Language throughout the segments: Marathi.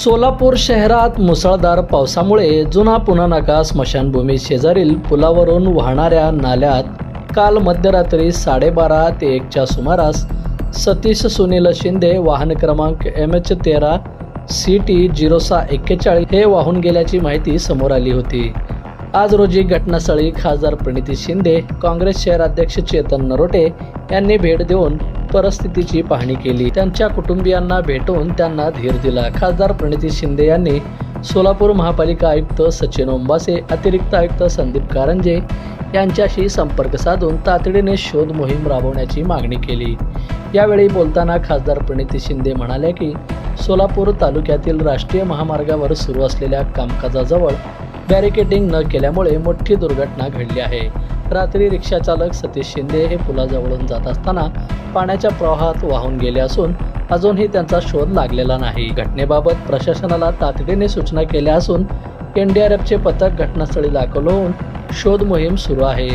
सोलापूर शहरात मुसळधार पावसामुळे जुना पुन्हा नाका स्मशानभूमी शेजारील पुलावरून वाहणाऱ्या नाल्यात काल मध्यरात्री साडेबारा ते एकच्या सुमारास सतीश सुनील शिंदे वाहन क्रमांक एम एच तेरा सी टी झिरो सहा एक्केचाळीस हे वाहून गेल्याची माहिती समोर आली होती. आज रोजी घटनास्थळी खासदार प्रणिती शिंदे काँग्रेस शहराध्यक्ष चेतन नरोटे यांनी भेट देऊन परिस्थितीची पाहणी केली. त्यांच्या कुटुंबियांना भेटून त्यांना धीर दिला. खासदार प्रणिती शिंदे यांनी सोलापूर महापालिका आयुक्त सचिन ओंबासे अतिरिक्त आयुक्त संदीप कारंजे यांच्याशी संपर्क साधून तातडीने शोध मोहीम राबवण्याची मागणी केली. यावेळी बोलताना खासदार प्रणिती शिंदे म्हणाल्या की सोलापूर तालुक्यातील राष्ट्रीय महामार्गावर सुरू असलेल्या कामकाजाजवळ बॅरिकेडिंग न केल्यामुळे मोठी दुर्घटना घडली आहे. रात्री रिक्षाचालक सतीश शिंदे हे पुलाजवळून जात असताना पाण्याच्या प्रवाहात वाहून गेले असून अजूनही त्यांचा शोध लागलेला नाही. घटनेबाबत प्रशासनाला तातडीने सूचना केल्या असून एनडीआरएफचे पथक घटनास्थळी दाखल होऊन शोध मोहीम सुरू आहे.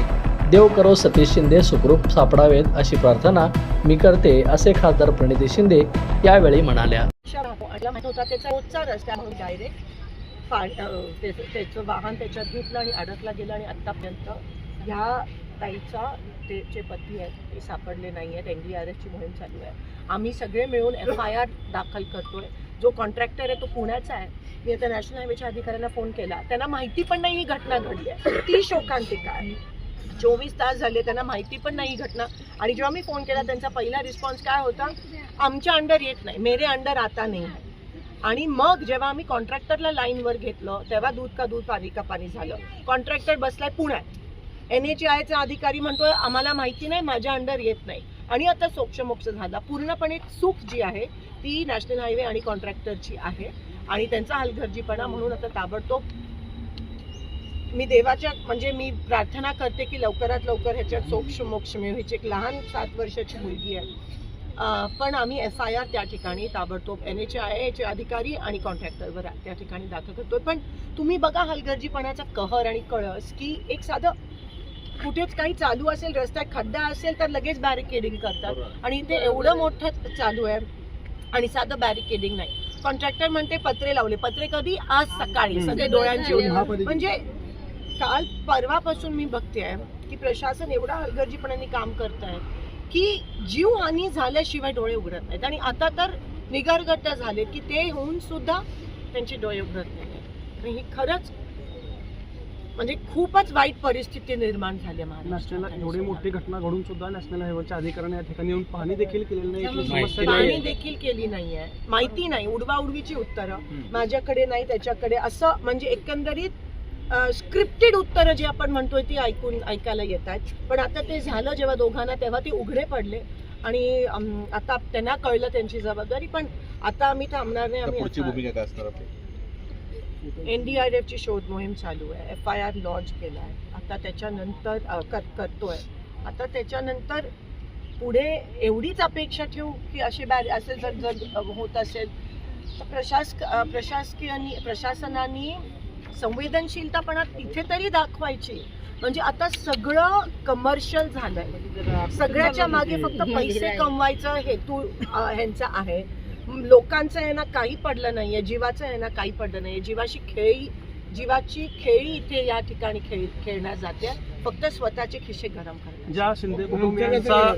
देव करो सतीश शिंदे सुखरूप सापडावेत अशी प्रार्थना मी करते असे खासदार प्रणिती शिंदे यावेळी म्हणाल्या. डायरेक्ट त्याचं वाहन त्याच्यात घेतलं आणि अडकला गेला आणि आतापर्यंत ह्या ताईचा ते जे पती आहेत ते सापडले नाही आहेत एन डी आर एसची मोहीम चालू आहे. आम्ही सगळे मिळून एफ आय आर दाखल आहे जो कॉन्ट्रॅक्टर आहे तो पुण्याचा आहे. मी आता नॅशनल हायवेच्या अधिकाऱ्यांना फोन केला. त्यांना माहिती पण नाही ही घटना घडली आहे. ती शोकांतिका आहे. चोवीस तास झाले त्यांना माहिती पण नाही घटना. आणि जेव्हा मी फोन केला त्यांचा पहिला रिस्पॉन्स काय होता? आमच्या अंडर येत नाही. मेरे अंडर आता नाही. आहे आणि मग जेव्हा आम्ही कॉन्ट्रॅक्टरला लाईनवर घेतलं तेव्हा दूध का दूध पाणी का पाणी झालं. कॉन्ट्रॅक्टर बसलाय पुण्यात. एन एच आयचा अधिकारी म्हणतोय आम्हाला माहिती नाही माझ्या अंडर येत नाही. आणि आता सोक्षमोक्ष झाला. पूर्णपणे चूक जी आहे ती नॅशनल हायवे आणि कॉन्ट्रॅक्टरची आहे. आणि त्यांचा हलगर्जीपणा म्हणून आता ताबडतोब मी देवाच्या म्हणजे मी प्रार्थना करते की लवकरात लवकर ह्याच्यात सोक्ष मोक्ष मिळेल एक लहान सात वर्षाची मुलगी आहे. पण आम्ही एफ आय आर त्या ठिकाणी ताबडतोब एन एच आय एचे अधिकारी आणि कॉन्ट्रॅक्टरवर त्या ठिकाणी दाखल करतोय. पण तुम्ही बघा हलगर्जीपणाचा कहर आणि कळस की एक साधं कुठेच काही चालू असेल रस्त्यात खड्डा असेल तर लगेच बॅरिकेडिंग करतात. आणि इथे एवढं मोठं चालू आहे आणि साधं बॅरिकेडिंग नाही. कॉन्ट्रॅक्टर म्हणते पत्रे लावले. पत्रे कधी? आज सकाळी. सगळे डोळ्यांची. म्हणजे काल परवापासून मी बघतेय की प्रशासन एवढा हलगर्जीपणाने काम करत आहे की जीवहानी झाल्याशिवाय डोळे उघडत नाहीत. आणि आता तर निगरगट्ट झाले की ते होऊन सुद्धा त्यांचे डोळे उघडत नाही आणि ही खरंच म्हणजे खूपच वाईट परिस्थिती निर्माण झाली आहे नॅशनल महाराष्ट्रात एवढी मोठी घटना घडून सुद्धा नॅशनल हायवेच्या अधिकाऱ्यांनी या ठिकाणी येऊन पाहणी देखील केलेली नाही. पाहणी देखील केली नाहीये. माहिती नाही. उडवाउडवीची उत्तरं. माझ्याकडे नाही त्याच्याकडे. असं म्हणजे एकंदरीत स्क्रिप्टेड उत्तरं जी आपण म्हणतोय ती ऐकून ऐकायला येत आहेत. पण आता ते झालं जेव्हा दोघांना तेव्हा ते उघडे पडले. आणि आता त्यांना कळलं त्यांची जबाबदारी. पण आता आम्ही थांबणार नाही. आम्ही एन डी आर एफची शोध मोहीम चालू आहे. एफ आय आर लॉन्च केला आहे. आता त्याच्यानंतर कर करतोय. आता त्याच्यानंतर पुढे एवढीच अपेक्षा ठेवू की असे बॅर असेल जर जर होत असेल तर प्रशासक प्रशासकीय प्रशासकीयांनी प्रशासनाने संवेदनशीलतापणा तिथे तरी दाखवायची. म्हणजे आता सगळं कमर्शियल झालंय. सगळ्याच्या मागे फक्त पैसे कमवायचा हेतू ह्यांचा आहे. लोकांचं आहे ना काही पडलं नाहीये जीवाचं आहे ना काही पडलं नाहीये. जीवाशी खेळी जीवाची खेळी इथे या ठिकाणी खेळ खेळण्यात जाते. फक्त स्वतःचे खिशे गरम करण्यात ज्या शिंदे कुटुंबियांचा